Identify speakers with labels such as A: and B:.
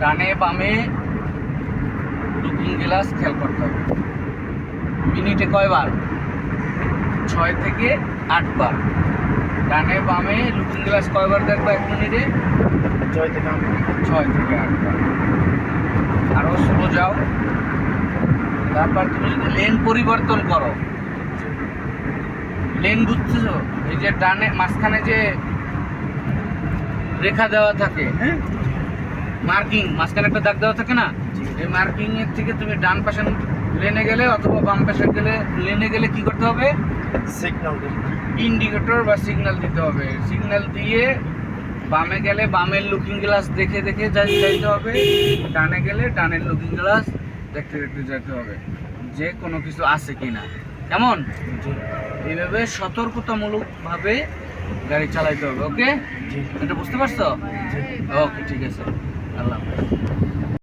A: ডানে বামে looking glass খেয়াল করতে হবে। মিনিটে কয়বার? ছয় থেকে আটবার। ডানে বামে লুকিং গ্লাস কয়বার দেখব এক মিনিটে?
B: জয় থেকে আমি
A: ছয় থেকে আটবার। আরও স্লো যাও। তারপর তুমি যদি লেন পরিবর্তন করো। লেন বুঝতেছো? এই যে ডানে মাঝখানে যে রেখা দেওয়া থাকে হ্যাঁ? মার্কিং মাঝখানে একটা দাগ দেওয়া থাকে না? এই মার্কিং এর থেকে তুমি ডান পাশে লেনে গেলে অথবা বাম পাশে গেলে লেনে গেলে কি করতে হবে?
B: সিগন্যাল
A: ইন্ডিকেটর বা সিগন্যাল দিতে হবে। সিগন্যাল দিয়ে বামে গেলে বামের লুকিং গ্লাস দেখে দেখে যাইতে হবে ডানে গেলে ডানের লুকিং গ্লাস দেখতে দেখতে যেতে হবে। যে কোনো কিছু আছে কি না
B: কেমন
A: এইভাবে সতর্কতামূলকভাবে গাড়ি চালাইতে হবে ওকে? এটা বুঝতে পারছ? ওকে ঠিক আছে। আল্লাহ হাফেজ